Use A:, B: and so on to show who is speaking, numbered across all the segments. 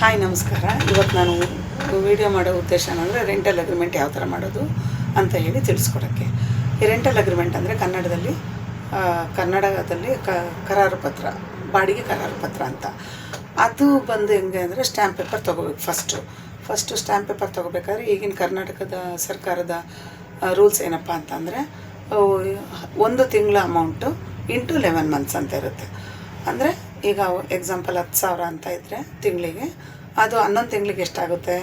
A: Hi ನಮಸ್ಕಾರ. ಇವತ್ತು ನಾನು ವಿಡಿಯೋ ಮಾಡೋ ಉದ್ದೇಶ ಏನಂದರೆ ರೆಂಟಲ್ ಅಗ್ರಿಮೆಂಟ್ ಯಾವ ಥರ ಮಾಡೋದು ಅಂತ ಹೇಳಿ ತಿಳಿಸ್ಕೊಡೋಕ್ಕೆ. ಈ ರೆಂಟಲ್ ಅಗ್ರಿಮೆಂಟ್ ಅಂದರೆ ಕನ್ನಡದಲ್ಲಿ ಕನ್ನಡದಲ್ಲಿ ಕ, ಕರಾರು ಪತ್ರ, ಬಾಡಿಗೆ ಕರಾರು ಪತ್ರ ಅಂತ. ಅದು ಬಂದು ಹೆಂಗೆ ಅಂದರೆ ಸ್ಟ್ಯಾಂಪ್ ಪೇಪರ್ ತೊಗೋಬೇಕು ಫಸ್ಟು ಫಸ್ಟು ಸ್ಟ್ಯಾಂಪ್ ಪೇಪರ್ ತೊಗೋಬೇಕಾದ್ರೆ ಈಗಿನ ಕರ್ನಾಟಕದ ಸರ್ಕಾರದ ರೂಲ್ಸ್ ಏನಪ್ಪ ಅಂತಂದರೆ ಒಂದು ತಿಂಗಳ ಅಮೌಂಟು ಇಂಟು ಲೆವೆನ್ ಮಂತ್ಸ್ ಅಂತ ಇರುತ್ತೆ. ಅಂದರೆ ಈಗ ಎಕ್ಸಾಂಪಲ್ ಹತ್ತು ಸಾವಿರ ಅಂತ ಇದ್ದರೆ ತಿಂಗಳಿಗೆ, ಅದು ಹನ್ನೊಂದು ತಿಂಗಳಿಗೆ ಎಷ್ಟಾಗುತ್ತೆ?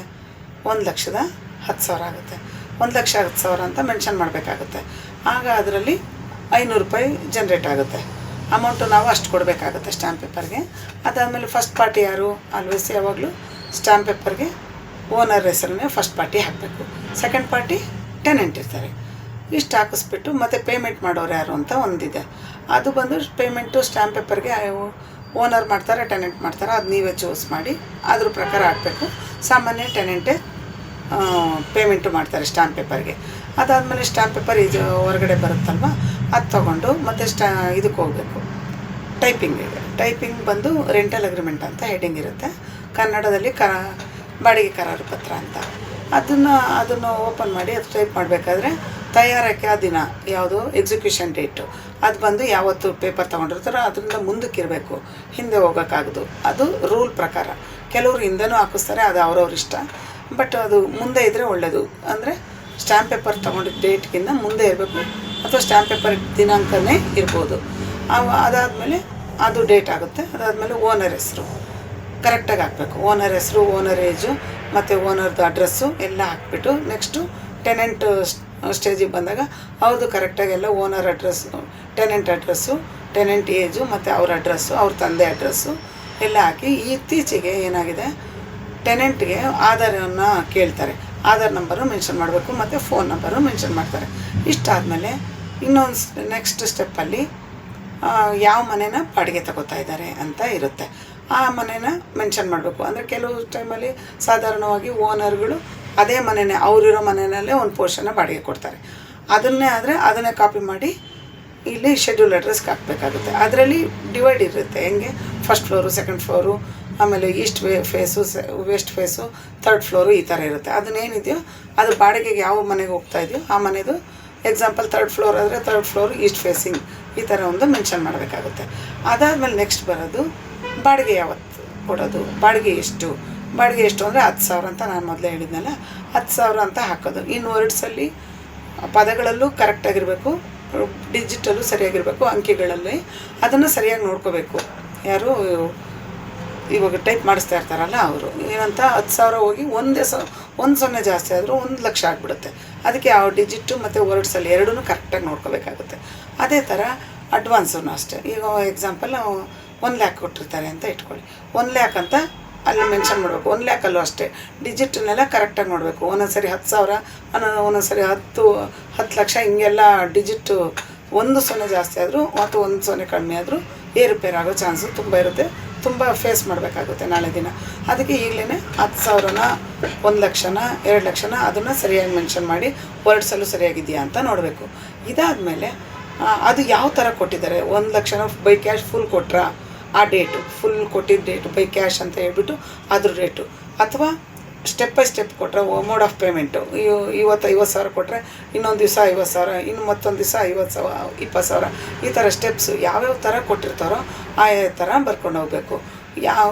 A: ಒಂದು ಲಕ್ಷದ ಹತ್ತು ಸಾವಿರ ಆಗುತ್ತೆ. ಒಂದು ಲಕ್ಷ ಹತ್ತು ಸಾವಿರ ಅಂತ ಮೆನ್ಷನ್ ಮಾಡಬೇಕಾಗುತ್ತೆ. ಆಗ ಅದರಲ್ಲಿ ಐನೂರು ರೂಪಾಯಿ ಜನ್ರೇಟ್ ಆಗುತ್ತೆ. ಅಮೌಂಟು ನಾವು ಅಷ್ಟು ಕೊಡಬೇಕಾಗುತ್ತೆ ಸ್ಟ್ಯಾಂಪ್ ಪೇಪರ್ಗೆ ಅದಾದಮೇಲೆ ಫಸ್ಟ್ ಪಾರ್ಟಿ ಯಾರು? ಆಲ್ವೇಸ್ ಯಾವಾಗಲೂ ಸ್ಟ್ಯಾಂಪ್ ಪೇಪರ್ಗೆ ಓನರ್ ಹೆಸರನ್ನೇ ಫಸ್ಟ್ ಪಾರ್ಟಿ ಹಾಕಬೇಕು. ಸೆಕೆಂಡ್ ಪಾರ್ಟಿ ಟೆನೆಂಟ್ ಇರ್ತಾರೆ. ಇಷ್ಟು ಹಾಕಿಸ್ಬಿಟ್ಟು ಮತ್ತು ಪೇಮೆಂಟ್ ಮಾಡೋರು ಯಾರು ಅಂತ ಒಂದಿದೆ. ಅದು ಬಂದು ಪೇಮೆಂಟು ಸ್ಟ್ಯಾಂಪ್ ಪೇಪರ್ಗೆ ಓನರ್ ಮಾಡ್ತಾರೆ ಟೆನೆಂಟ್ ಮಾಡ್ತಾರೆ, ಅದು ನೀವೇ ಚೂಸ್ ಮಾಡಿ ಅದ್ರ ಪ್ರಕಾರ ಹಾಕಬೇಕು. ಸಾಮಾನ್ಯ ಟೆನೆಂಟೇ ಪೇಮೆಂಟು ಮಾಡ್ತಾರೆ ಸ್ಟ್ಯಾಂಪ್ ಪೇಪರ್ಗೆ ಅದಾದಮೇಲೆ ಸ್ಟ್ಯಾಂಪ್ ಪೇಪರ್ ಇದು ಹೊರಗಡೆ ಬರುತ್ತಲ್ವ, ಅದು ತೊಗೊಂಡು ಮತ್ತು ಸ್ಟಾ, ಇದಕ್ಕೆ ಹೋಗಬೇಕು. ಟೈಪಿಂಗಿಗೆ ಟೈಪಿಂಗ್ ಬಂದು ರೆಂಟಲ್ ಅಗ್ರಿಮೆಂಟ್ ಅಂತ ಹೆಡಿಂಗ್ ಇರುತ್ತೆ. ಕನ್ನಡದಲ್ಲಿ ಕ ಬಾಡಿಗೆ ಕರಾರು ಪತ್ರ ಅಂತ. ಅದನ್ನು ಅದನ್ನು ಓಪನ್ ಮಾಡಿ ಅದು ಟೈಪ್ ಮಾಡಬೇಕಾದ್ರೆ ತಯಾರಕ್ಕೆ ಆ ದಿನ ಯಾವುದು? ಎಕ್ಸಿಕ್ಯೂಷನ್ ಡೇಟು ಅದು ಬಂದು ಯಾವತ್ತು ಪೇಪರ್ ತೊಗೊಂಡಿರ್ತಾರೋ ಅದರಿಂದ ಮುಂದಕ್ಕೆ ಇರಬೇಕು ಹಿಂದೆ ಹೋಗೋಕ್ಕಾಗದು. ಅದು ರೂಲ್ ಪ್ರಕಾರ. ಕೆಲವರು ಹಿಂದೆನೂ ಹಾಕಿಸ್ತಾರೆ, ಅದು ಅವ್ರವ್ರ ಇಷ್ಟ. ಬಟ್ ಅದು ಮುಂದೆ ಇದ್ದರೆ ಒಳ್ಳೆಯದು ಅಂದರೆ ಸ್ಟ್ಯಾಂಪ್ ಪೇಪರ್ ತೊಗೊಂಡಿದ್ದ ಡೇಟ್ಗಿಂತ ಮುಂದೆ ಇರಬೇಕು. ಅಥವಾ ಸ್ಟ್ಯಾಂಪ್ ಪೇಪರ್ ದಿನಾಂಕನೇ ಇರ್ಬೋದು. ಅವು ಅದಾದಮೇಲೆ ಅದು ಡೇಟ್ ಆಗುತ್ತೆ. ಅದಾದಮೇಲೆ ಓನರ್ ಹೆಸರು. ಕರೆಕ್ಟಾಗಿ ಹಾಕಬೇಕು. ಓನರ್ ಹೆಸರು ಓನರ್ ಏಜು ಮತ್ತು ಓನರ್ದು ಅಡ್ರೆಸ್ಸು ಎಲ್ಲ ಹಾಕ್ಬಿಟ್ಟು ನೆಕ್ಸ್ಟು ಟೆನೆಂಟ್ ಸ್ಟೇಜಿಗೆ ಬಂದಾಗ ಅವ್ರದ್ದು ಕರೆಕ್ಟಾಗಿ ಎಲ್ಲ owner address tenant address tenant age ಮತ್ತು ಅವ್ರ ಅಡ್ರೆಸ್ಸು ಅವ್ರ ತಂದೆ ಅಡ್ರೆಸ್ಸು ಎಲ್ಲ ಹಾಕಿ ಇತ್ತೀಚೆಗೆ ಏನಾಗಿದೆ? ಟೆನೆಂಟ್ಗೆ ಆಧಾರವನ್ನು ಕೇಳ್ತಾರೆ. ಆಧಾರ್ ನಂಬರು ಮೆನ್ಷನ್ ಮಾಡಬೇಕು ಮತ್ತು ಫೋನ್ ನಂಬರು ಮೆನ್ಷನ್ ಮಾಡ್ತಾರೆ. ಇಷ್ಟಾದಮೇಲೆ ಇನ್ನೊಂದು ನೆಕ್ಸ್ಟ್ ಸ್ಟೆಪ್ಪಲ್ಲಿ ಯಾವ ಮನೆನ ಬಾಡಿಗೆ ತಗೋತಾ ಇದ್ದಾರೆ ಅಂತ ಇರುತ್ತೆ. ಆ ಮನೇನ ಮೆನ್ಷನ್ ಮಾಡಬೇಕು. ಅಂದರೆ ಕೆಲವು ಟೈಮಲ್ಲಿ ಸಾಧಾರಣವಾಗಿ ಓನರ್ಗಳು ಅದೇ ಮನೆಯೇ ಅವರಿರೋ ಮನೆಯಲ್ಲೇ ಒಂದು ಪೋರ್ಷನ್ನ ಬಾಡಿಗೆ ಕೊಡ್ತಾರೆ. ಅದನ್ನೇ ಆದರೆ ಅದನ್ನೇ ಕಾಪಿ ಮಾಡಿ ಇಲ್ಲಿ ಶೆಡ್ಯೂಲ್ ಅಡ್ರೆಸ್ಗೆ ಹಾಕಬೇಕಾಗುತ್ತೆ. ಅದರಲ್ಲಿ ಡಿವೈಡ್ ಇರುತ್ತೆ. ಹೆಂಗೆ? ಫಸ್ಟ್ ಫ್ಲೋರು ಸೆಕೆಂಡ್ ಫ್ಲೋರು ಆಮೇಲೆ east way face west face third floor ಈ ಥರ ಇರುತ್ತೆ. ಅದನ್ನೇನಿದೆಯೋ, ಅದು ಬಾಡಿಗೆಗೆ ಯಾವ ಮನೆಗೆ ಹೋಗ್ತಾ ಇದೆಯೋ ಆ ಮನೆದು ಎಕ್ಸಾಂಪಲ್ ತರ್ಡ್ ಫ್ಲೋರ್ ಆದರೆ ಥರ್ಡ್ ಫ್ಲೋರ್ ಈಸ್ಟ್ ಫೇಸಿಂಗ್ ಈ ಥರ ಒಂದು ಮೆನ್ಷನ್ ಮಾಡಬೇಕಾಗುತ್ತೆ. ಅದಾದಮೇಲೆ ನೆಕ್ಸ್ಟ್ ಬರೋದು, ಬಾಡಿಗೆ ಯಾವತ್ತು ಕೊಡೋದು? ಬಾಡಿಗೆ ಎಷ್ಟು? ಬಾಡಿಗೆ ಎಷ್ಟು ಅಂದರೆ ಹತ್ತು ಸಾವಿರ ಅಂತ ನಾನು ಮೊದಲೇ ಹೇಳಿದ್ನಲ್ಲ, ಹತ್ತು ಸಾವಿರ ಅಂತ ಹಾಕೋದು. ಇನ್ನು ವರ್ಡ್ಸಲ್ಲಿ ಪದಗಳಲ್ಲೂ ಕರೆಕ್ಟಾಗಿರಬೇಕು ಡಿಜಿಟಲ್ಲೂ ಸರಿಯಾಗಿರಬೇಕು, ಅಂಕಿಗಳಲ್ಲಿ ಅದನ್ನು ಸರಿಯಾಗಿ ನೋಡ್ಕೋಬೇಕು. ಯಾರು ಇವಾಗ ಟೈಪ್ ಮಾಡಿಸ್ತಾ ಇರ್ತಾರಲ್ಲ ಅವರು. ಏನಂತ ಹತ್ತು ಸಾವಿರ ಹೋಗಿ ಒಂದೇ ಸ, ಒಂದು ಸೊನ್ನೆ ಜಾಸ್ತಿ ಆದರೂ ಒಂದು ಲಕ್ಷ ಆಗಿಬಿಡುತ್ತೆ. ಅದಕ್ಕೆ ಆ ಡಿಜಿಟ್ಟು ಮತ್ತು ವರ್ಡ್ಸಲ್ಲಿ ಎರಡೂ ಕರೆಕ್ಟಾಗಿ ನೋಡ್ಕೋಬೇಕಾಗುತ್ತೆ. ಅದೇ ಥರ ಅಡ್ವಾನ್ಸನ್ನು ಅಷ್ಟೇ. ಈಗ ಎಕ್ಸಾಂಪಲ್ ಒಂದು ಲ್ಯಾಕ್ ಕೊಟ್ಟಿರ್ತಾರೆ ಅಂತ ಇಟ್ಕೊಳ್ಳಿ. ಒಂದು ಲ್ಯಾಕ್ ಅಂತ ಅಲ್ಲಿ ಮೆನ್ಷನ್ ಮಾಡಬೇಕು. ಒಂದು ಲ್ಯಾಕಲ್ಲೂ ಅಷ್ಟೇ. ಡಿಜಿಟನ್ನೆಲ್ಲ ಕರೆಕ್ಟಾಗಿ ನೋಡಬೇಕು. ಒಂದೊಂದು ಸರಿ ಹತ್ತು ಸಾವಿರ ಅನ್ನೋ ಒಂದೊಂದು ಸರಿ ಹತ್ತು ಹತ್ತು ಲಕ್ಷ, ಹಿಂಗೆಲ್ಲ ಡಿಜಿಟ್ಟು ಒಂದು ಸೊನ್ನೆ ಜಾಸ್ತಿ ಆದರೂ ಮತ್ತು ಒಂದು ಸೊನ್ನೆ ಕಡಿಮೆ ಆದರೂ ಏರುಪೇರು ಆಗೋ ಚಾನ್ಸು ತುಂಬ ಇರುತ್ತೆ. ತುಂಬ ಫೇಸ್ ಮಾಡಬೇಕಾಗುತ್ತೆ ನಾಳೆ ದಿನ. ಅದಕ್ಕೆ ಈಗಲೇ ಹತ್ತು ಸಾವಿರನ, ಒಂದು ಲಕ್ಷನ, ಎರಡು ಲಕ್ಷನ ಅದನ್ನು ಸರಿಯಾಗಿ ಮೆನ್ಷನ್ ಮಾಡಿ ವರ್ಡ್ಸಲ್ಲೂ ಸರಿಯಾಗಿದೆಯಾ ಅಂತ ನೋಡಬೇಕು. ಇದಾದಮೇಲೆ ಅದು ಯಾವ ಥರ ಕೊಟ್ಟಿದ್ದಾರೆ? ಒಂದು ಲಕ್ಷನ ಬೈ ಕ್ಯಾಶ್ ಫುಲ್ ಕೊಟ್ರಾ? ಆ ಡೇಟು ಫುಲ್ ಕೊಟ್ಟಿದ್ದ ಡೇಟು ಬೈ ಕ್ಯಾಶ್ ಅಂತ ಹೇಳ್ಬಿಟ್ಟು ಅದ್ರ ರೇಟು ಅಥವಾ ಸ್ಟೆಪ್ ಬೈ ಸ್ಟೆಪ್ ಕೊಟ್ಟರೆ ಮೋಡ್ ಆಫ್ ಪೇಮೆಂಟು ಇವತ್ತು ಐವತ್ತು ಸಾವಿರ ಕೊಟ್ಟರೆ ಇನ್ನೊಂದು ದಿವಸ ಐವತ್ತು ಸಾವಿರ, ಇನ್ನು ಮತ್ತೊಂದು ದಿವಸ ಐವತ್ತು ಸಾವಿರ, ಇಪ್ಪತ್ತು ಸಾವಿರ. ಈ ಥರ ಸ್ಟೆಪ್ಸು ಯಾವ್ಯಾವ ಥರ ಕೊಟ್ಟಿರ್ತಾರೋ ಆ ಥರ ಬರ್ಕೊಂಡು ಹೋಗಬೇಕು. ಯಾವ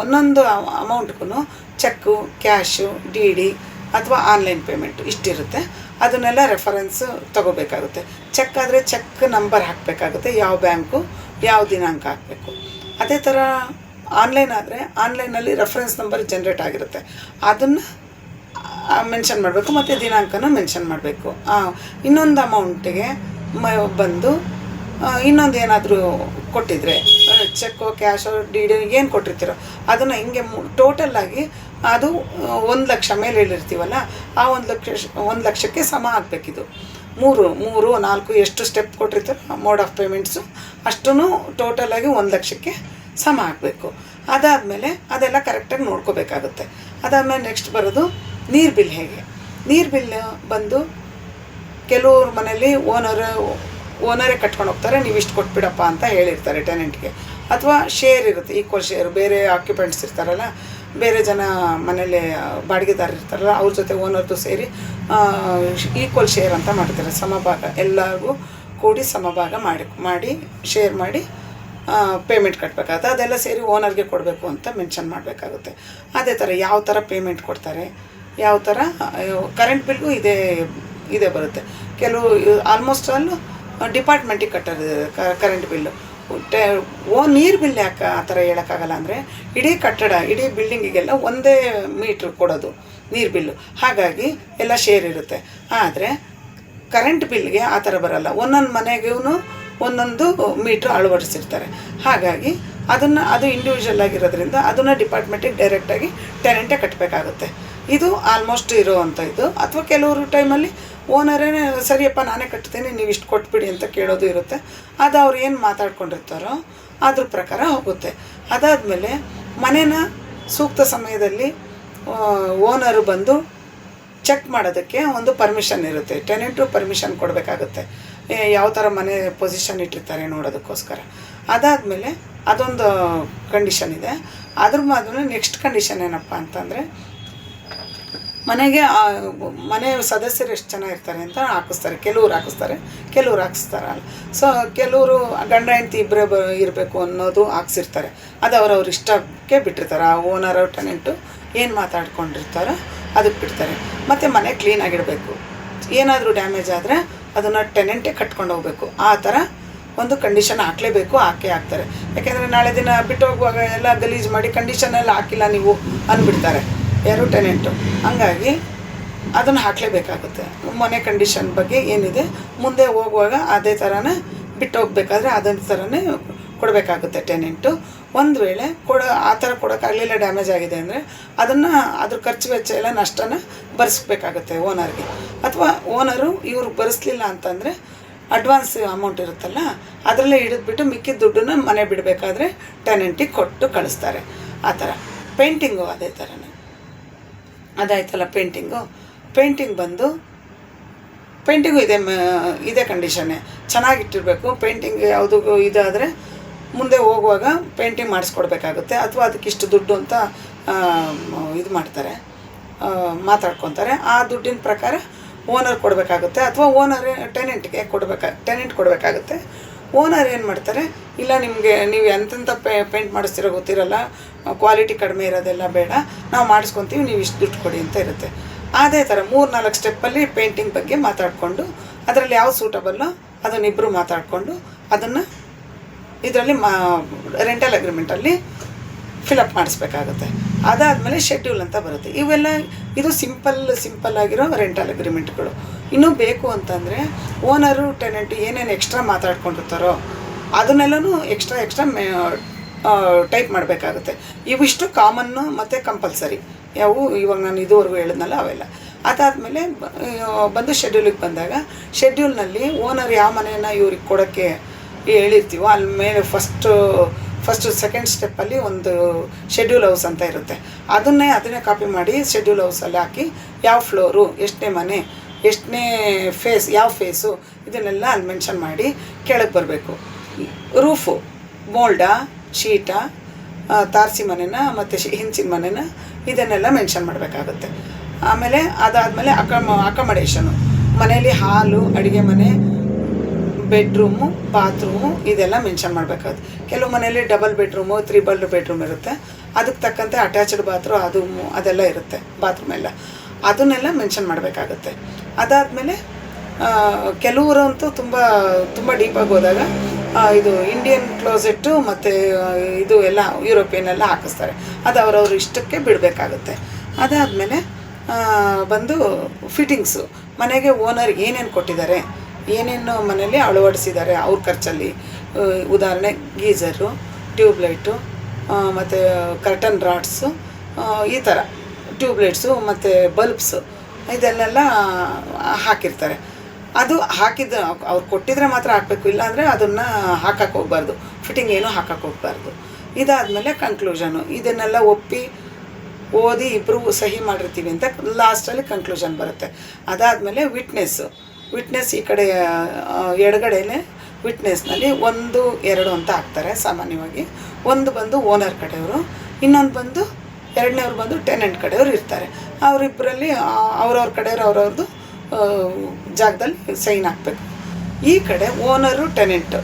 A: ಒಂದೊಂದು ಅಮೌಂಟ್ಗೂ ಚೆಕ್ಕು ಕ್ಯಾಶು ಡಿ ಡಿ ಅಥವಾ ಆನ್ಲೈನ್ ಪೇಮೆಂಟು ಇಷ್ಟಿರುತ್ತೆ, ಅದನ್ನೆಲ್ಲ ರೆಫರೆನ್ಸ್ ತೊಗೋಬೇಕಾಗುತ್ತೆ. ಚೆಕ್ ಆದರೆ ಚೆಕ್ ನಂಬರ್ ಹಾಕಬೇಕಾಗುತ್ತೆ, ಯಾವ ಬ್ಯಾಂಕು, ಯಾವ ದಿನಾಂಕ ಹಾಕಬೇಕು. ಅದೇ ಥರ ಆನ್ಲೈನ್ ಆದರೆ ಆನ್ಲೈನಲ್ಲಿ ರೆಫರೆನ್ಸ್ ನಂಬರ್ ಜನ್ರೇಟ್ ಆಗಿರುತ್ತೆ. ಅದನ್ನು ಮೆನ್ಷನ್ ಮಾಡಬೇಕು, ಮತ್ತು ದಿನಾಂಕನ ಮೆನ್ಷನ್ ಮಾಡಬೇಕು. ಇನ್ನೊಂದು ಅಮೌಂಟಿಗೆ ಮ, ಬಂದು ಇನ್ನೊಂದು ಏನಾದರೂ ಕೊಟ್ಟಿದ್ರೆ ಚೆಕ್ಕು ಕ್ಯಾಶು ಡಿ ಡಿ ಏನು ಕೊಟ್ಟಿರ್ತೀರೋ, ಅದನ್ನು ಹಿಂಗೆ ಟೋಟಲ್ಲಾಗಿ ಅದು ಒಂದು ಲಕ್ಷ ಮೇಲೆ ಹೇಳಿರ್ತೀವಲ್ಲ, ಆ ಒಂದು ಲಕ್ಷ, ಒಂದು ಲಕ್ಷಕ್ಕೆ ಸಮ ಆಗಬೇಕಿದು. ಮೂರು ಮೂರು, ನಾಲ್ಕು, ಎಷ್ಟು ಸ್ಟೆಪ್ ಕೊಟ್ಟಿರ್ತಾರೋ ಮೋಡ್ ಆಫ್ ಪೇಮೆಂಟ್ಸು ಅಷ್ಟೂ ಟೋಟಲಾಗಿ ಒಂದು ಲಕ್ಷಕ್ಕೆ ಸಮ ಆಗಬೇಕು. ಅದಾದಮೇಲೆ ಅದೆಲ್ಲ ಕರೆಕ್ಟಾಗಿ ನೋಡ್ಕೋಬೇಕಾಗುತ್ತೆ. ಅದಾದಮೇಲೆ ನೆಕ್ಸ್ಟ್ ಬರೋದು ನೀರು ಬಿಲ್ ಹೇಗೆ? ನೀರು ಬಿಲ್ ಬಂದು ಕೆಲವ್ರ ಮನೇಲಿ ಓನರ್ ಓನರೇ ಕಟ್ಕೊಂಡು ಹೋಗ್ತಾರೆ, ನೀವು ಇಷ್ಟು ಕೊಟ್ಬಿಡಪ್ಪ ಅಂತ ಹೇಳಿರ್ತಾರೆ ಟೆನೆಂಟ್ಗೆ ಅಥವಾ ಶೇರ್ ಇರುತ್ತೆ ಈಕ್ವಲ್ ಶೇರ್ ಬೇರೆ ಆಕ್ಯುಪೆಂಟ್ಸ್ ಇರ್ತಾರಲ್ಲ ಬೇರೆ ಜನ ಮನೇಲಿ ಬಾಡಿಗೆದಾರರು ಇರ್ತಾರಲ್ಲ, ಅವ್ರ ಜೊತೆ ಓನರ್ದು ಸೇರಿ ಈಕ್ವಲ್ ಶೇರ್ ಅಂತ ಮಾಡ್ತಾರೆ. ಸಮಭಾಗ ಎಲ್ಲರಿಗೂ ಕೂಡಿ ಸಮಭಾಗ ಮಾಡಿ ಮಾಡಿ ಶೇರ್ ಮಾಡಿ ಪೇಮೆಂಟ್ ಕಟ್ಟಬೇಕಾಗುತ್ತೆ ಅದೆಲ್ಲ ಸೇರಿ ಓನರ್ಗೆ ಕೊಡಬೇಕು ಅಂತ ಮೆನ್ಷನ್ ಮಾಡಬೇಕಾಗುತ್ತೆ. ಅದೇ ಥರ ಯಾವ ಥರ ಪೇಮೆಂಟ್ ಕೊಡ್ತಾರೆ, ಯಾವ ಥರ ಕರೆಂಟ್ ಬಿಲ್ಗೂ ಇದೇ ಇದೇ ಬರುತ್ತೆ. ಕೆಲವು ಆಲ್ಮೋಸ್ಟ್ ಆಲ್ ಡಿಪಾರ್ಟ್ಮೆಂಟಿಗೆ ಕಟ್ಟೋದು ಕರೆಂಟ್ ಬಿಲ್ಲು ಟೆ ಓ, ನೀರು ಬಿಲ್ ಯಾಕೆ ಆ ಥರ ಹೇಳೋಕ್ಕಾಗಲ್ಲ ಅಂದರೆ ಇಡೀ ಕಟ್ಟಡ, ಇಡೀ ಬಿಲ್ಡಿಂಗಿಗೆಲ್ಲ ಒಂದೇ ಮೀಟ್ರ್ ಕೊಡೋದು ನೀರು ಬಿಲ್ಲು ಹಾಗಾಗಿ ಎಲ್ಲ ಶೇರ್ ಇರುತ್ತೆ. ಆದರೆ ಕರೆಂಟ್ ಬಿಲ್ಗೆ ಆ ಥರ ಬರಲ್ಲ. ಒಂದೊಂದು ಮನೆಗೂ ಒಂದೊಂದು ಮೀಟ್ರ್ ಅಳವಡಿಸಿರ್ತಾರೆ. ಹಾಗಾಗಿ ಅದನ್ನು, ಅದು ಇಂಡಿವಿಜುವಲ್ ಆಗಿರೋದ್ರಿಂದ ಅದನ್ನು ಡಿಪಾರ್ಟ್ಮೆಂಟಿಗೆ ಡೈರೆಕ್ಟಾಗಿ ಟೆನೆಂಟೇ ಕಟ್ಟಬೇಕಾಗುತ್ತೆ ಇದು ಆಲ್ಮೋಸ್ಟ್ ಇರೋ ಅಂಥ ಇದು ಅಥವಾ ಕೆಲವರು ಟೈಮಲ್ಲಿ ಓನರೇ ಸರಿಯಪ್ಪ, ನಾನೇ ಕಟ್ತೀನಿ, ನೀವು ಇಷ್ಟು ಕೊಟ್ಬಿಡಿ ಅಂತ ಕೇಳೋದು ಇರುತ್ತೆ. ಅದು ಅವ್ರು ಏನು ಮಾತಾಡ್ಕೊಂಡಿರ್ತಾರೋ ಅದ್ರ ಪ್ರಕಾರ ಹೋಗುತ್ತೆ. ಅದಾದಮೇಲೆ ಮನೇನ ಸೂಕ್ತ ಸಮಯದಲ್ಲಿ ಓನರು ಬಂದು ಚೆಕ್ ಮಾಡೋದಕ್ಕೆ ಒಂದು ಪರ್ಮಿಷನ್ ಇರುತ್ತೆ. ಟೆನೆಂಟು ಪರ್ಮಿಷನ್ ಕೊಡಬೇಕಾಗುತ್ತೆ. ಯಾವ ಥರ ಮನೆ ಪೊಸಿಷನ್ ಇಟ್ಟಿರ್ತಾರೆ ನೋಡೋದಕ್ಕೋಸ್ಕರ. ಅದಾದಮೇಲೆ ಅದೊಂದು ಕಂಡೀಷನ್ ಇದೆ. ಅದ್ರ ಮಾತ್ರ ನೆಕ್ಸ್ಟ್ ಕಂಡೀಷನ್ ಏನಪ್ಪ ಅಂತಂದರೆ ಮನೆಗೆ ಮನೆ ಸದಸ್ಯರು ಎಷ್ಟು ಜನ ಇರ್ತಾರೆ ಅಂತ ಹಾಕಿಸ್ತಾರೆ. ಕೆಲವ್ರು ಹಾಕಿಸ್ತಾರೆ, ಕೆಲವ್ರು ಹಾಕಿಸ್ತಾರಲ್ಲ ಸೊ ಕೆಲವರು ಗಂಡ, ಹೆಂಡತಿ ಇಬ್ಬರೇ ಬ, ಇರಬೇಕು ಅನ್ನೋದು ಹಾಕ್ಸಿರ್ತಾರೆ. ಅದು ಅವ್ರವ್ರ ಇಷ್ಟಕ್ಕೆ ಬಿಟ್ಟಿರ್ತಾರೆ. ಆ ಓನರ್ ಟೆನೆಂಟು ಏನು ಮಾತಾಡ್ಕೊಂಡಿರ್ತಾರೋ ಅದಕ್ಕೆ ಬಿಡ್ತಾರೆ. ಮತ್ತು ಮನೆ ಕ್ಲೀನಾಗಿಡಬೇಕು ಏನಾದರೂ ಡ್ಯಾಮೇಜ್ ಆದರೆ ಅದನ್ನು ಟೆನೆಂಟೇ ಕಟ್ಕೊಂಡು ಹೋಗಬೇಕು. ಆ ಥರ ಒಂದು ಕಂಡೀಷನ್ ಹಾಕಲೇಬೇಕು, ಹಾಕೇ ಹಾಕ್ತಾರೆ. ಯಾಕೆಂದರೆ ನಾಳೆ ದಿನ ಬಿಟ್ಟು ಹೋಗುವಾಗ ಎಲ್ಲ ಗಲೀಜು ಮಾಡಿ ಕಂಡೀಷನ್ ಎಲ್ಲ ಹಾಕಿಲ್ಲ ನೀವು ಅಂದ್ಬಿಡ್ತಾರೆ. ಯಾರು ಟೆನೆಂಟು ಹಂಗಾಗಿ ಅದನ್ನು ಹಾಕಲೇಬೇಕಾಗುತ್ತೆ. ಮನೆ ಕಂಡೀಷನ್ ಬಗ್ಗೆ ಏನಿದೆ, ಮುಂದೆ ಹೋಗುವಾಗ ಅದೇ ಥರನೇ ಬಿಟ್ಟು ಹೋಗಬೇಕಾದ್ರೆ ಅದೇ ಥರನೇ ಕೊಡಬೇಕಾಗುತ್ತೆ ಟೆನೆಂಟು ಒಂದು ವೇಳೆ ಕೊಡ, ಆ ಥರ ಕೊಡೋಕ್ಕಾಗಲಿಲ್ಲ ಡ್ಯಾಮೇಜ್ ಆಗಿದೆ ಅಂದರೆ ಅದನ್ನು ಅದ್ರ ಖರ್ಚು ವೆಚ್ಚ ಎಲ್ಲ ನಷ್ಟನ ಭರಿಸ್ಬೇಕಾಗುತ್ತೆ ಓನರ್ಗೆ ಅಥವಾ ಓನರು ಇವ್ರು ಭರಿಸ್ಲಿಲ್ಲ ಅಂತಂದರೆ ಅಡ್ವಾನ್ಸ್ ಅಮೌಂಟ್ ಇರುತ್ತಲ್ಲ, ಅದರಲ್ಲೇ ಹಿಡಿದ್ಬಿಟ್ಟು ಮಿಕ್ಕಿದ ದುಡ್ಡನ್ನ ಮನೆ ಬಿಡಬೇಕಾದ್ರೆ ಟೆನೆಂಟಿಗೆ ಕೊಟ್ಟು ಕಳಿಸ್ತಾರೆ. ಆ ಥರ ಪೇಂಟಿಂಗು ಅದೇ ಥರನೇ ಅದಾಯ್ತಲ್ಲ ಪೇಂಟಿಂಗು ಪೇಂಟಿಂಗ್ ಬಂದು ಪೇಂಟಿಂಗು ಇದೆ ಇದೇ ಕಂಡೀಷನ್ನೇ ಚೆನ್ನಾಗಿಟ್ಟಿರಬೇಕು ಪೇಂಟಿಂಗ್ ಯಾವುದು ಇದಾದರೆ ಮುಂದೆ ಹೋಗುವಾಗ ಪೇಂಟಿಂಗ್ ಮಾಡಿಸ್ಕೊಡ್ಬೇಕಾಗುತ್ತೆ. ಅಥವಾ ಅದಕ್ಕೆ ಇಷ್ಟು ದುಡ್ಡು ಅಂತ ಇದು ಮಾಡ್ತಾರೆ. ಮಾತಾಡ್ಕೊತಾರೆ. ಆ ದುಡ್ಡಿನ ಪ್ರಕಾರ ಓನರ್ ಕೊಡಬೇಕಾಗುತ್ತೆ. ಅಥವಾ ಓನರ್ ಟೆನೆಂಟ್ಗೆ ಕೊಡಬೇಕಾ ಟೆನೆಂಟ್ ಕೊಡಬೇಕಾಗುತ್ತೆ. ಓನರ್ ಏನು ಮಾಡ್ತಾರೆ, ಇಲ್ಲ ನಿಮಗೆ, ನೀವು ಎಂತೆಂಥ ಪೇಂಟ್ ಮಾಡಿಸ್ತಿರೋ ಗೊತ್ತಿರಲ್ಲ. ಕ್ವಾಲಿಟಿ ಕಡಿಮೆ ಇರೋದೆಲ್ಲ ಬೇಡ. ನಾವು ಮಾಡಿಸ್ಕೊತೀವಿ, ನೀವು ಇಷ್ಟು ದುಡ್ಡು ಕೊಡಿ ಅಂತ ಇರುತ್ತೆ. ಅದೇ ಥರ ಮೂರು ನಾಲ್ಕು ಸ್ಟೆಪ್ಪಲ್ಲಿ ಪೇಂಟಿಂಗ್ ಬಗ್ಗೆ ಮಾತಾಡಿಕೊಂಡು, ಅದರಲ್ಲಿ ಯಾವ ಸೂಟಬಲ್ಲೋ ಅದನ್ನಿಬ್ಬರು ಮಾತಾಡಿಕೊಂಡು, ಅದನ್ನು ಇದರಲ್ಲಿ ಮಾ ರೆಂಟಲ್ ಅಗ್ರಿಮೆಂಟಲ್ಲಿ ಫಿಲಪ್ ಮಾಡಿಸ್ಬೇಕಾಗುತ್ತೆ. ಅದಾದಮೇಲೆ ಶೆಡ್ಯೂಲ್ ಅಂತ ಬರುತ್ತೆ. ಇವೆಲ್ಲ, ಇದು ಸಿಂಪಲ್ ಸಿಂಪಲ್ ಆಗಿರೋ ರೆಂಟಲ್ ಅಗ್ರಿಮೆಂಟ್ಗಳು ಇನ್ನೂ ಬೇಕು ಅಂತಂದರೆ ಓನರು ಟೆನೆಂಟು ಏನೇನು ಎಕ್ಸ್ಟ್ರಾ ಮಾತಾಡ್ಕೊಂಡಿರ್ತಾರೋ, ಅದನ್ನೆಲ್ಲನೂ ಎಕ್ಸ್ಟ್ರಾ ಎಕ್ಸ್ಟ್ರಾ ಟೈಪ್ ಮಾಡಬೇಕಾಗುತ್ತೆ. ಇವಿಷ್ಟು ಕಾಮನ್ನು ಮತ್ತು ಕಂಪಲ್ಸರಿ ಯಾವು ಇವಾಗ ನಾನು ಇದುವರೆಗೂ ಹೇಳಿದ್ನಲ್ಲ ಅವೆಲ್ಲ. ಅದಾದಮೇಲೆ ಬಂದು ಶೆಡ್ಯೂಲಿಗೆ ಬಂದಾಗ ಶೆಡ್ಯೂಲ್ನಲ್ಲಿ ಓನರ್ ಯಾವ ಮನೆಯನ್ನು ಇವ್ರಿಗೆ ಕೊಡೋಕ್ಕೆ ಹೇಳಿರ್ತೀವೋ ಅಲ್ಲಿ ಮೇಲೆ ಫಸ್ಟು ಫಸ್ಟು ಸೆಕೆಂಡ್ ಸ್ಟೆಪ್ಪಲ್ಲಿ ಒಂದು ಶೆಡ್ಯೂಲ್ ಹೌಸ್ ಅಂತ ಇರುತ್ತೆ. ಅದನ್ನೇ ಅದನ್ನೇ ಕಾಪಿ ಮಾಡಿ ಶೆಡ್ಯೂಲ್ ಹೌಸಲ್ಲಿ ಹಾಕಿ, ಯಾವ ಫ್ಲೋರು ಎಷ್ಟನೇ ಮನೆ, ಎಷ್ಟನೇ ಫೇಸ್ ಯಾವ ಫೇಸು ಇದನ್ನೆಲ್ಲ ಅಲ್ಲಿ ಮೆನ್ಷನ್ ಮಾಡಿ, ಕೆಳಗೆ ಬರಬೇಕು. ರೂಫು ಮೋಲ್ಡ ಶೀಟ ತಾರಸಿ ಮನೆನ, ಮತ್ತು ಹಿಂಚಿನ ಮನೆನ ಇದನ್ನೆಲ್ಲ ಮೆನ್ಷನ್ ಮಾಡಬೇಕಾಗುತ್ತೆ. ಆಮೇಲೆ ಅದಾದಮೇಲೆ ಅಕಮ ಅಕಮಡೇಷನು ಮನೆಯಲ್ಲಿ ಹಾಲು, ಅಡುಗೆ ಮನೆ ಬೆಡ್ರೂಮು ಬಾತ್ರೂಮು ಇದೆಲ್ಲ ಮೆನ್ಷನ್ ಮಾಡಬೇಕಾಗುತ್ತೆ. ಕೆಲವು ಮನೆಯಲ್ಲಿ ಡಬಲ್ ಬೆಡ್ರೂಮು ತ್ರಿಬಲ್ ಬೆಡ್ರೂಮ್ ಇರುತ್ತೆ. ಅದಕ್ಕೆ ತಕ್ಕಂತೆ ಅಟ್ಯಾಚ್ಡ್ ಬಾತ್ರೂ ಅದು, ಅದೆಲ್ಲ ಇರುತ್ತೆ ಬಾತ್ರೂಮ್ ಎಲ್ಲ. ಅದನ್ನೆಲ್ಲ ಮೆನ್ಷನ್ ಮಾಡಬೇಕಾಗುತ್ತೆ. ಅದಾದಮೇಲೆ ಕೆಲವರಂತೂ ತುಂಬ ತುಂಬ ಡೀಪಾಗಿ ಹೋದಾಗ ಇದು ಇಂಡಿಯನ್ ಕ್ಲೋಸೆಟ್ಟು ಮತ್ತು ಇದು ಎಲ್ಲ ಯುರೋಪಿಯನ್ ಎಲ್ಲ ಹಾಕಿಸ್ತಾರೆ. ಅದು ಅವರವ್ರ ಇಷ್ಟಕ್ಕೆ ಬಿಡಬೇಕಾಗುತ್ತೆ. ಅದಾದಮೇಲೆ ಬಂದು ಫಿಟ್ಟಿಂಗ್ಸು ಮನೆಗೆ ಓನರ್ ಏನೇನು ಕೊಟ್ಟಿದ್ದಾರೆ, ಏನೇನು ಮನೇಲಿ ಅಳವಡಿಸಿದ್ದಾರೆ ಅವ್ರ ಖರ್ಚಲ್ಲಿ ಉದಾಹರಣೆ ಗೀಝರು ಟ್ಯೂಬ್ಲೈಟು ಮತ್ತು ಕರ್ಟನ್ ರಾಡ್ಸು ಈ ಥರ ಟ್ಯೂಬ್ಲೈಟ್ಸು ಮತ್ತು ಬಲ್ಬ್ಸು ಇದನ್ನೆಲ್ಲ ಹಾಕಿರ್ತಾರೆ. ಅದು ಹಾಕಿದ್ದು ಅವ್ರು ಕೊಟ್ಟಿದ್ರೆ ಮಾತ್ರ ಹಾಕಬೇಕು, ಇಲ್ಲಾಂದರೆ ಅದನ್ನು ಹಾಕಕ್ಕೆ ಹೋಗ್ಬಾರ್ದು. ಫಿಟ್ಟಿಂಗ್ ಏನು ಹಾಕಕ್ಕೆ ಹೋಗ್ಬಾರ್ದು. ಇದಾದಮೇಲೆ ಕನ್ಕ್ಲೂಷನು ಇದನ್ನೆಲ್ಲ ಒಪ್ಪಿ ಓದಿ ಇಬ್ಬರು ಸಹಿ ಮಾಡಿರ್ತೀವಿ ಅಂತ ಲಾಸ್ಟಲ್ಲಿ ಕನ್ಕ್ಲೂಷನ್ ಬರುತ್ತೆ. ಅದಾದಮೇಲೆ ವಿಟ್ನೆಸ್ಸು ವಿಟ್ನೆಸ್ ಈ ಕಡೆ ಎಡಗಡೆನೇ ವಿಟ್ನೆಸ್ನಲ್ಲಿ ಒಂದು, ಎರಡು ಅಂತ ಹಾಕ್ತಾರೆ ಸಾಮಾನ್ಯವಾಗಿ. ಒಂದು ಬಂದು ಓನರ್ ಕಡೆಯವರು, ಇನ್ನೊಂದು ಬಂದು, ಎರಡನೇವ್ರು ಬಂದು ಟೆನೆಂಟ್ ಕಡೆಯವರು ಇರ್ತಾರೆ. ಅವರಿಬ್ಬರಲ್ಲಿ ಅವ್ರವ್ರ ಕಡೆಯವ್ರು ಅವ್ರವ್ರದ್ದು ಜಾಗದಲ್ಲಿ ಸೈನ್ ಹಾಕಬೇಕು. ಈ ಕಡೆ ಓನರು, ಟೆನೆಂಟ್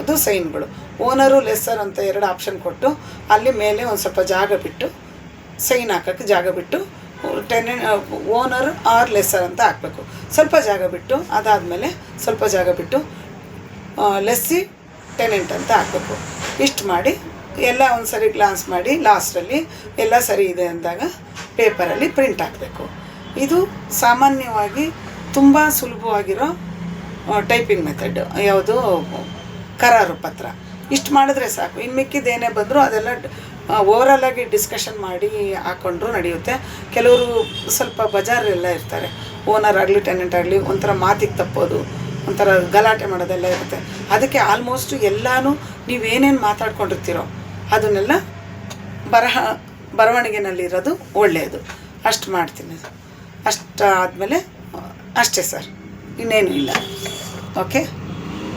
A: ಅದು ಸೈನ್ಗಳು. ಓನರು, ಲೆಸ್ಸರ್ ಅಂತ ಎರಡು ಆಪ್ಷನ್ ಕೊಟ್ಟು ಅಲ್ಲಿ ಮೇಲೆ ಒಂದು ಸ್ವಲ್ಪ ಜಾಗ ಬಿಟ್ಟು ಸೈನ್ ಹಾಕೋಕ್ಕೆ ಜಾಗ ಬಿಟ್ಟು ಟೆನೆ ಓನರ್ ಆರ್ ಲೆಸ್ಸರ್ ಅಂತ ಹಾಕಬೇಕು. ಸ್ವಲ್ಪ ಜಾಗ ಬಿಟ್ಟು, ಅದಾದಮೇಲೆ ಸ್ವಲ್ಪ ಜಾಗ ಬಿಟ್ಟು ಲೆಸ್ಸಿ, ಟೆನೆಂಟ್ ಅಂತ ಹಾಕಬೇಕು. ಇಷ್ಟು ಮಾಡಿ ಎಲ್ಲ ಒಂದು ಸರಿ ಗ್ಲಾನ್ಸ್ ಮಾಡಿ ಲಾಸ್ಟಲ್ಲಿ ಎಲ್ಲ ಸರಿ ಇದೆ ಅಂದಾಗ ಪೇಪರಲ್ಲಿ ಪ್ರಿಂಟ್ ಹಾಕಬೇಕು. ಇದು ಸಾಮಾನ್ಯವಾಗಿ ತುಂಬ ಸುಲಭವಾಗಿರೋ ಟೈಪಿಂಗ್ ಮೆಥಡ್ ಯಾವುದು? ಕರಾರು ಪತ್ರ. ಇಷ್ಟು ಮಾಡಿದ್ರೆ ಸಾಕು. ಇನ್ನು ಮಿಕ್ಕಿದ್ದೇನೇ ಬಂದರೂ ಅದೆಲ್ಲ ಓವರಾಲ್ ಆಗಿ ಡಿಸ್ಕಷನ್ ಮಾಡಿ ಹಾಕ್ಕೊಂಡ್ರು ನಡೆಯುತ್ತೆ. ಕೆಲವರು ಸ್ವಲ್ಪ ಬಜಾರೆಲ್ಲ ಇರ್ತಾರೆ. ಓನರ್ ಆಗಲಿ ಟೆನೆಂಟ್ ಆಗಲಿ, ಒಂಥರ ಮಾತಿಗೆ ತಪ್ಪೋದು, ಒಂಥರ ಗಲಾಟೆ ಮಾಡೋದೆಲ್ಲ ಇರುತ್ತೆ. ಅದಕ್ಕೆ ಆಲ್ಮೋಸ್ಟ್ ಎಲ್ಲನೂ ನೀವೇನೇನು ಮಾತಾಡ್ಕೊಂಡಿರ್ತೀರೋ ಅದನ್ನೆಲ್ಲ ಬರಹ, ಬರವಣಿಗೆನಲ್ಲಿರೋದು ಒಳ್ಳೆಯದು ಅಷ್ಟು ಮಾಡ್ತೀನಿ. ಅಷ್ಟು ಆದಮೇಲೆ ಅಷ್ಟೇ ಸರ್ ಇನ್ನೇನು ಇಲ್ಲ. ಓಕೆ